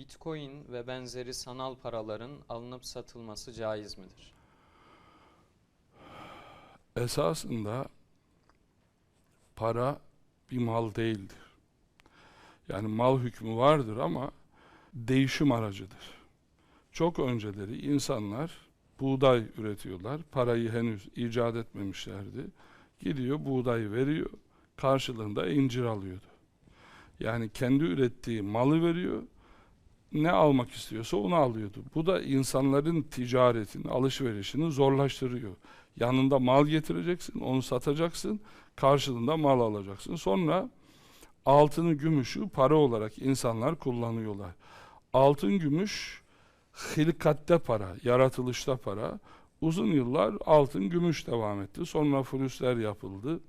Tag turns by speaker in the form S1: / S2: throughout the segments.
S1: Bitcoin ve benzeri sanal paraların alınıp satılması caiz midir?
S2: Esasında para bir mal değildir. Yani mal hükmü vardır ama değişim aracıdır. Çok önceleri insanlar buğday üretiyorlar. Parayı henüz icat etmemişlerdi. Gidiyor buğdayı veriyor. Karşılığında incir alıyordu. Yani kendi ürettiği malı veriyor. Ne almak istiyorsa onu alıyordu. Bu da insanların ticaretini, alışverişini zorlaştırıyor. Yanında mal getireceksin, onu satacaksın, karşılığında mal alacaksın. Sonra altını, gümüşü para olarak insanlar kullanıyorlar. Altın, gümüş hilkatte para, yaratılışta para. Uzun yıllar altın, gümüş devam etti. Sonra flüsler yapıldı.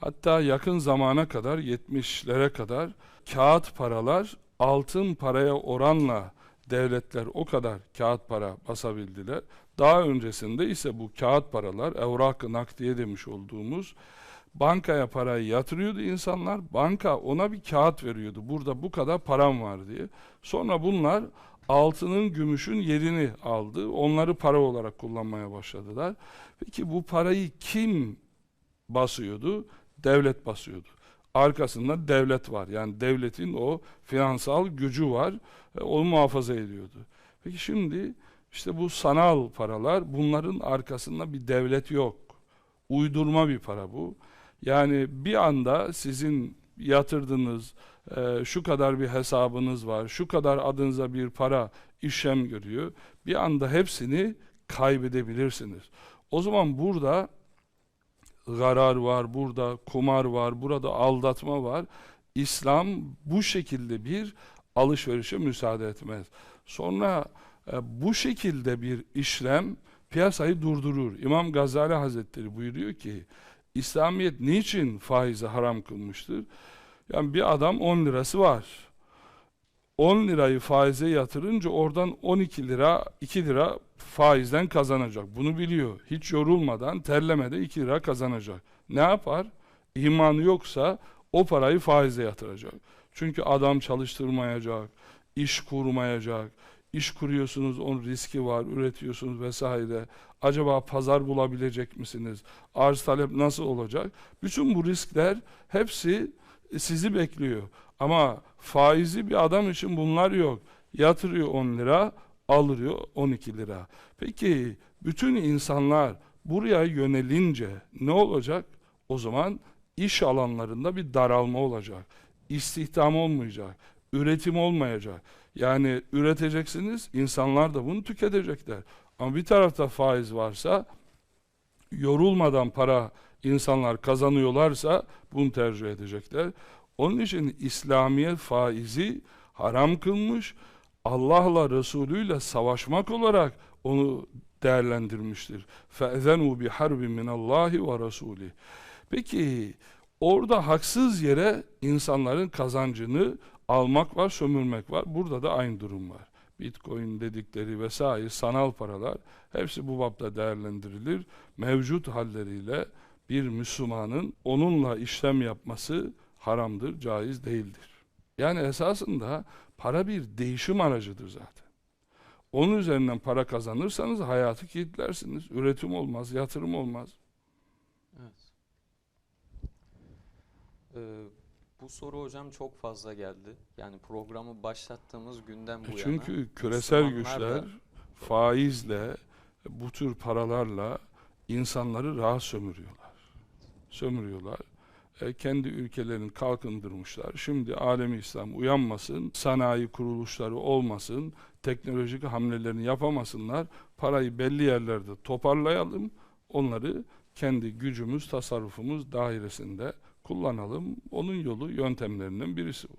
S2: Hatta yakın zamana kadar 70'lere kadar kağıt paralar altın paraya oranla devletler o kadar kağıt para basabildiler. Daha öncesinde ise bu kağıt paralar evrak-ı nakdiye demiş olduğumuz bankaya parayı yatırıyordu insanlar. Banka ona bir kağıt veriyordu. Burada bu kadar param var diye. Sonra bunlar altının, gümüşün yerini aldı. Onları para olarak kullanmaya başladılar. Peki bu parayı kim basıyordu? Devlet basıyordu. Arkasında devlet var. Yani devletin o finansal gücü var. E, onu muhafaza ediyordu. Peki şimdi işte bu sanal paralar bunların arkasında bir devlet yok. Uydurma bir para bu. Yani bir anda sizin yatırdığınız e, şu kadar bir hesabınız var, şu kadar adınıza bir para işlem görüyor. Bir anda hepsini kaybedebilirsiniz. O zaman burada garar var, burada kumar var, burada aldatma var. İslam bu şekilde bir alışverişe müsaade etmez. Sonra e, bu şekilde bir işlem piyasayı durdurur. İmam Gazali Hazretleri buyuruyor ki İslamiyet niçin faizi haram kılmıştır? Yani bir adam 10 lirası var. 10 lirayı faize yatırınca oradan 12 lira 2 lira faizden kazanacak. Bunu biliyor. Hiç yorulmadan terlemeden 2 lira kazanacak. Ne yapar? İmanı yoksa o parayı faize yatıracak. Çünkü adam çalıştırmayacak, iş kurmayacak. İş kuruyorsunuz, onun riski var, üretiyorsunuz vesaire. Acaba pazar bulabilecek misiniz? Arz talep nasıl olacak? Bütün bu riskler hepsi sizi bekliyor. Ama faizi bir adam için bunlar yok. Yatırıyor 10 lira, alıyor 12 lira. Peki bütün insanlar buraya yönelince ne olacak? O zaman iş alanlarında bir daralma olacak. İstihdam olmayacak. Üretim olmayacak. Yani üreteceksiniz, insanlar da bunu tüketecekler. Ama bir tarafta faiz varsa yorulmadan para insanlar kazanıyorlarsa bunu tercih edecekler. Onun için İslamiyet faizi haram kılmış, Allah'la Resulüyle savaşmak olarak onu değerlendirmiştir. فَاَذَنُوا بِحَرْبٍ مِنَ اللّٰهِ وَرَسُولِهِ Peki orada haksız yere insanların kazancını almak var, sömürmek var. Burada da aynı durum var. Bitcoin dedikleri vesaire sanal paralar hepsi bu bapta değerlendirilir. Mevcut halleriyle bir Müslümanın onunla işlem yapması haramdır, caiz değildir. Yani esasında para bir değişim aracıdır zaten. Onun üzerinden para kazanırsanız hayatı kilitlersiniz. Üretim olmaz, yatırım olmaz.
S1: Evet. Ee, bu soru hocam çok fazla geldi. Yani programı başlattığımız günden bu
S2: E
S1: yana.
S2: Çünkü küresel
S1: Müslümanlar da-
S2: güçler faizle, bu tür paralarla insanları rahat sömürüyorlar. Sömürüyorlar. E, kendi ülkelerini kalkındırmışlar. Şimdi alemi İslam uyanmasın, sanayi kuruluşları olmasın, teknolojik hamlelerini yapamasınlar. Parayı belli yerlerde toparlayalım, onları kendi gücümüz, tasarrufumuz dairesinde kullanalım. Onun yolu, yöntemlerinden birisi bu.